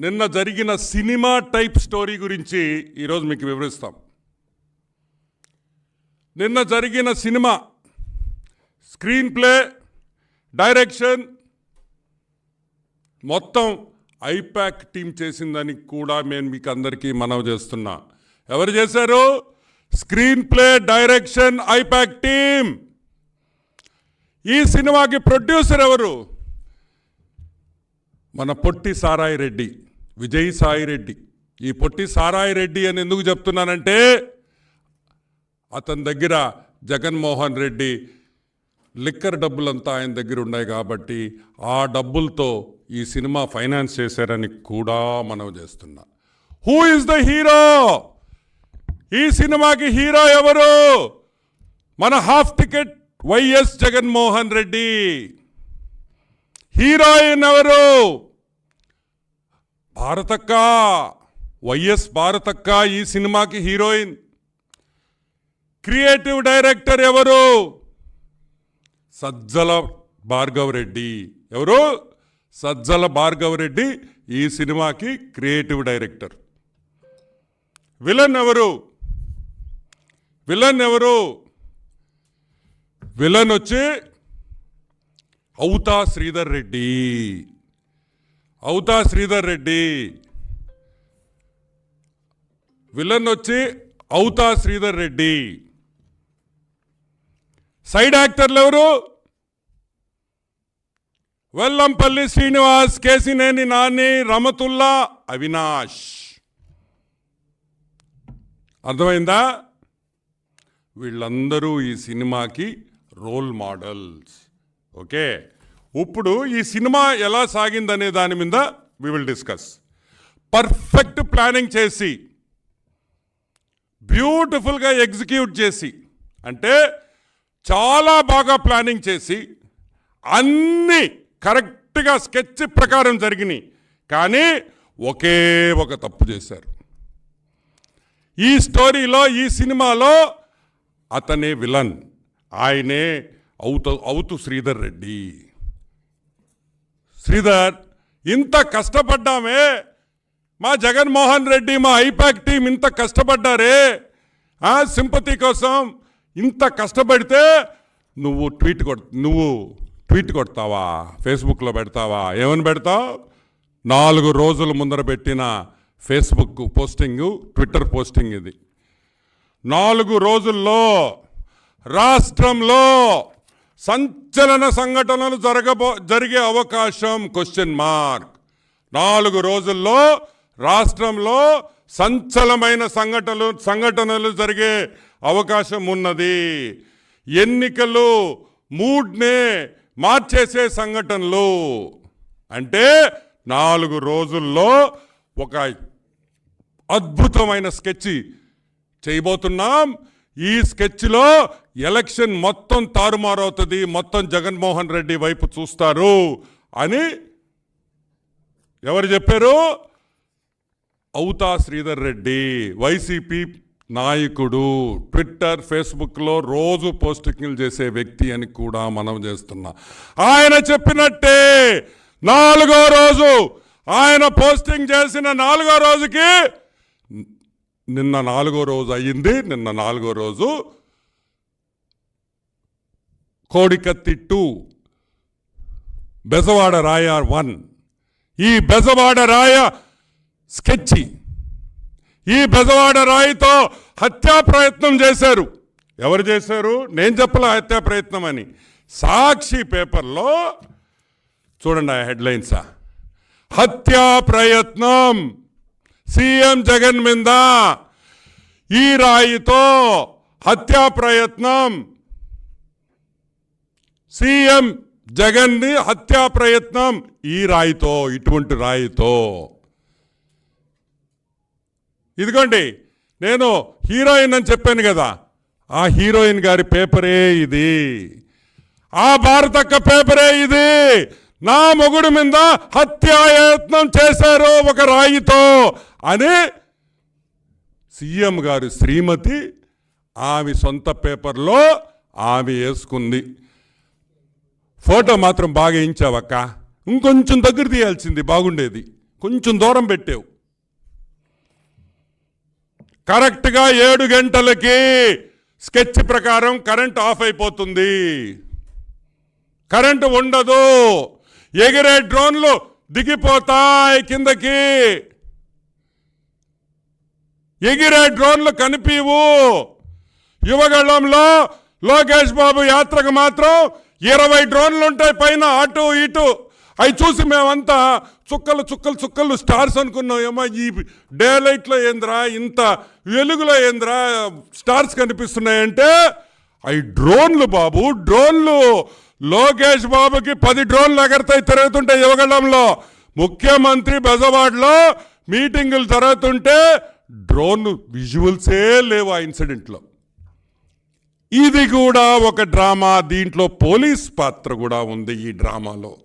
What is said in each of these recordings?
నిన్న జరిగిన cinema type story గురించి ఈరోజు మీకు వివరిస్తాం. నిన్న జరిగిన సినిమా స్క్రీన్ ప్లే డైరెక్షన్ మొత్తం ఐపాక్ టీం చేసిందని కూడా నేను మీకు అందరికీ మనవి చేస్తున్నా. ఎవరు చేశారు? Screenplay direction IPAC team. ఈ సినిమాకి ప్రొడ్యూసర్ ఎవరు? మన పొట్టి సారాయి రెడ్డి. విజయ్ సాయి రెడ్డి ఈ పొట్టి సారాయి రెడ్డి అని ఎందుకు చెప్తున్నానంటే అతని దగ్గర జగన్మోహన్ రెడ్డి లిక్కర్ డబ్బులంతా ఆయన దగ్గర ఉన్నాయి కాబట్టి ఆ డబ్బులతో ఈ సినిమా ఫైనాన్స్ చేశారని కూడా మనం చేస్తున్నా. హూ ఇస్ ద హీరో ఈ సినిమాకి హీరో ఎవరు? మన half ticket YS Jaganmohan Reddy. Heroine ఎవరు? భారతక్క వైఎస్ భారతక్క ఈ సినిమాకి హీరోయిన్. క్రియేటివ్ డైరెక్టర్ ఎవరు? సజ్జల భార్గవ్ రెడ్డి. ఎవరు? సజ్జల భార్గవ్ రెడ్డి ఈ సినిమాకి క్రియేటివ్ డైరెక్టర్. విలన్ ఎవరు? విలన్ ఎవరు? విలన్ వచ్చి అవుతా శ్రీధర్ రెడ్డి. అవుతా శ్రీధర్ రెడ్డి. విలన్ వచ్చి అవుతా శ్రీధర్ రెడ్డి. సైడ్ యాక్టర్లు ఎవరు? వెల్లంపల్లి శ్రీనివాస్ కేసినేని నాని రమతుల్లా అవినాష్. అర్థమైందా? వీళ్ళందరూ ఈ సినిమాకి రోల్ మోడల్స్. ఓకే? ఇప్పుడు ఈ సినిమా ఎలా సాగిందనే దాని మీద we will discuss perfect planning చేసి బ్యూటిఫుల్గా ఎగ్జిక్యూట్ చేసి అంటే చాలా బాగా ప్లానింగ్ చేసి అన్నీ కరెక్ట్గా స్కెచ్ ప్రకారం జరిగినాయి. కానీ ఒకే ఒక తప్పు చేశారు. ఈ స్టోరీలో ఈ సినిమాలో అతనే విలన్ ఆయనే అవుతు అవుతు శ్రీధర్ రెడ్డి. శ్రీధర్ ఇంత కష్టపడ్డామే. మా జగన్మోహన్ రెడ్డి మా ఐపాక్ టీం ఇంత కష్టపడ్డారే. ఆ సింపతి కోసం ఇంత కష్టపడితే నువ్వు ట్వీట్ కొడు నువ్వు ట్వీట్ కొడతావా? ఫేస్బుక్లో పెడతావా? ఏమని పెడతావు? నాలుగు రోజుల ముందర పెట్టిన ఫేస్బుక్ పోస్టింగు ట్విట్టర్ పోస్టింగ్ ఇది. నాలుగు రోజుల్లో రాష్ట్రంలో సంచలన సంఘటనలు జరగబో జరిగే అవకాశం క్వశ్చన్ మార్క్ నాలుగు రోజుల్లో రాష్ట్రంలో సంచలమైన సంఘటనలు సంఘటనలు జరిగే అవకాశం ఉన్నది. ఎన్నికలు మూడ్నే మార్చేసే సంఘటనలు. అంటే నాలుగు రోజుల్లో ఒక అద్భుతమైన స్కెచ్ చేయబోతున్నాం. ఈ స్కెచ్లో ఎలక్షన్ మొత్తం తారుమారవుతుంది మొత్తం జగన్మోహన్ రెడ్డి వైపు చూస్తారు అని ఎవరు చెప్పారు? అవుతా శ్రీధర్ రెడ్డి వైసీపీ నాయకుడు. ట్విట్టర్ ఫేస్బుక్లో రోజు పోస్టింగ్లు చేసే వ్యక్తి అని కూడా మనం చేస్తున్నా. ఆయన చెప్పినట్టే నాలుగో రోజు ఆయన పోస్టింగ్ చేసిన నాలుగో రోజుకి నిన్న నాలుగో రోజు అయ్యింది నిన్న నాలుగో రోజు కోడికత్తి టూ బెజవాడ రాయ వన్. ఈ బెజవాడ రాయ స్కెచ్చి. ఈ బెజవాడ రాయితో హత్యా ప్రయత్నం చేశారు. ఎవరు చేశారు? నేను చెప్పలే హత్యా ప్రయత్నం అని. సాక్షి పేపర్లో చూడండి ఆ హెడ్లైన్స్. హత్యా ప్రయత్నం. సీఎం జగన్ మీద ఈ రాయితో హత్యా ప్రయత్నం. సీఎం జగన్ని హత్యా ప్రయత్నం ఈ రాయితో ఇటువంటి రాయితో. ఇదిగోండి నేను హీరోయిన్ అని చెప్పాను కదా ఆ హీరోయిన్ గారి పేపరే ఇది. ఆ భారతక్క పేపరే ఇది. నా మొగుడు మీద హత్యాయత్నం చేశారు ఒక రాయితో అని సీఎం గారు శ్రీమతి ఆమె సొంత పేపర్లో ఆమె వేసుకుంది. ఫోటో మాత్రం బాగా వేయించావక్క. ఇంకొంచెం దగ్గర తీయాల్సింది బాగుండేది. కొంచెం దూరం పెట్టావు. కరెక్ట్గా ఏడు గంటలకి స్కెచ్ ప్రకారం కరెంట్ ఆఫ్ అయిపోతుంది. కరెంటు ఉండదు. ఎగిరే డ్రోన్లు దిగిపోతాయి కిందకి. ఎగిరే డ్రోన్లు కనిపివు. యువగళంలో లోకేష్ బాబు యాత్రకు మాత్రం ఇరవై డ్రోన్లు ఉంటాయి పైన అటు ఇటు. అవి చూసి మేమంతా చుక్కలు చుక్కలు చుక్కలు స్టార్స్ అనుకున్నాం. ఏమో ఈ డే లైట్లో ఏంద్రా ఇంత వెలుగులో ఏంద్రా స్టార్స్ కనిపిస్తున్నాయంటే అవి డ్రోన్లు బాబు డ్రోన్లు. లోకేష్ బాబుకి పది డ్రోన్లు ఎగరతాయి తిరుగుతుంటాయి యువగళంలో ముఖ్యమంత్రి బెజవాడలో మీటింగులు జరుగుతుంటే డ్రోన్ విజువల్సే లేవు ఆ ఇన్సిడెంట్లో. ఇది కూడా ఒక డ్రామా. దీంట్లో పోలీస్ పాత్ర కూడా ఉంది ఈ డ్రామాలో.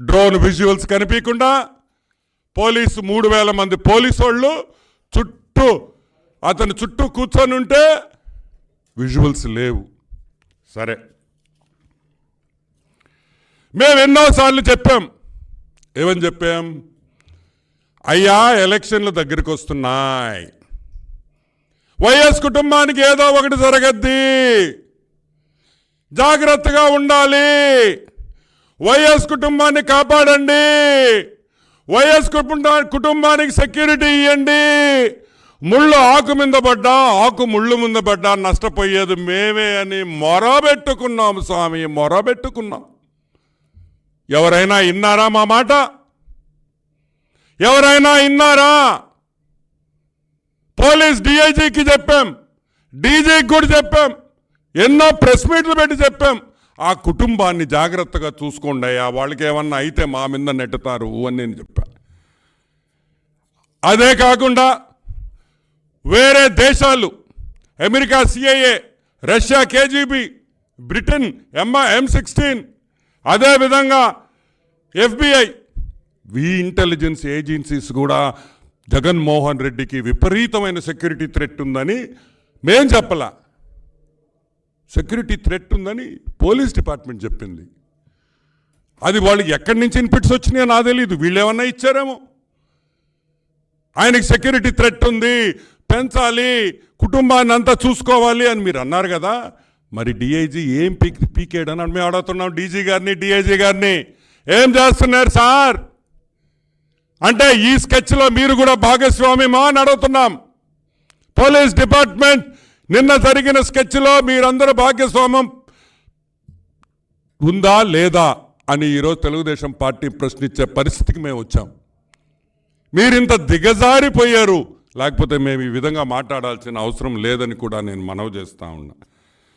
డ్రోన్ విజువల్స్ కనిపించకుండా పోలీసు మూడు వేల మంది పోలీసు వాళ్ళు చుట్టూ అతని చుట్టూ కూర్చొని ఉంటే విజువల్స్ లేవు. సరే. మేము ఎన్నోసార్లు చెప్పాం. ఏమని చెప్పాం? అయ్యా ఎలక్షన్లు దగ్గరికి వస్తున్నాయి. వైఎస్ కుటుంబానికి ఏదో ఒకటి జరగద్ది. జాగ్రత్తగా ఉండాలి. వైఎస్ కుటుంబాన్ని కాపాడండి. వైఎస్ కుటుంబా కుటుంబానికి సెక్యూరిటీ ఇవ్వండి ముళ్ళు ఆకు మీద పడ్డా ఆకు ముళ్ళు మీద పడ్డా నష్టపోయేది మేమే అని మొరబెట్టుకున్నాం స్వామి మొరబెట్టుకున్నాం. ఎవరైనా ఇన్నారా మా మాట? ఎవరైనా ఇన్నారా? పోలీస్ డిఐజీకి చెప్పాం. డీజీకి కూడా చెప్పాం. ఎన్నో ప్రెస్ మీట్లు పెట్టి చెప్పాం. ఆ కుటుంబాన్ని జాగ్రత్తగా చూసుకోండి అయ్యా. వాళ్ళకి ఏమన్నా అయితే మా మీద నెట్టుతారు అని నేను చెప్పా. అదే కాకుండా వేరే దేశాలు America CIA Russia KGB Britain MI M sixteen అదేవిధంగా ఎఫ్బిఐ వి ఇంటెలిజెన్స్ ఏజెన్సీస్ కూడా జగన్మోహన్ రెడ్డికి విపరీతమైన సెక్యూరిటీ థ్రెట్ ఉందని మేం చెప్పలా. సెక్యూరిటీ థ్రెట్ ఉందని పోలీస్ డిపార్ట్మెంట్ చెప్పింది. అది వాళ్ళకి ఎక్కడి నుంచి ఇన్పుట్స్ వచ్చినాయో నా తెలియదు వీళ్ళు ఏమన్నా ఇచ్చారేమో? ఆయనకి సెక్యూరిటీ థ్రెట్ ఉంది. పెంచాలి. కుటుంబాన్ని అంతా చూసుకోవాలి అని మీరు అన్నారు కదా. మరి డిఐజీ ఏం పీక్ పీకేడని మేము అడుగుతున్నాం. డీజీ గారిని డిఐజీ గారిని. ఏం చేస్తున్నారు సార్? అంటే ఈ స్కెచ్లో మీరు కూడా భాగస్వామ్యమా అని అడుగుతున్నాం. పోలీస్ డిపార్ట్మెంట్ నిన్న జరిగిన స్కెచ్లో మీరందరూ భాగస్వామ్యం ఉందా లేదా అని ఈరోజు తెలుగుదేశం పార్టీ ప్రశ్నించే పరిస్థితికి మేము వచ్చాం. మీరింత దిగజారిపోయారు. లేకపోతే మేము ఈ విధంగా మాట్లాడాల్సిన అవసరం లేదని కూడా నేను మనవి చేస్తా ఉన్నా.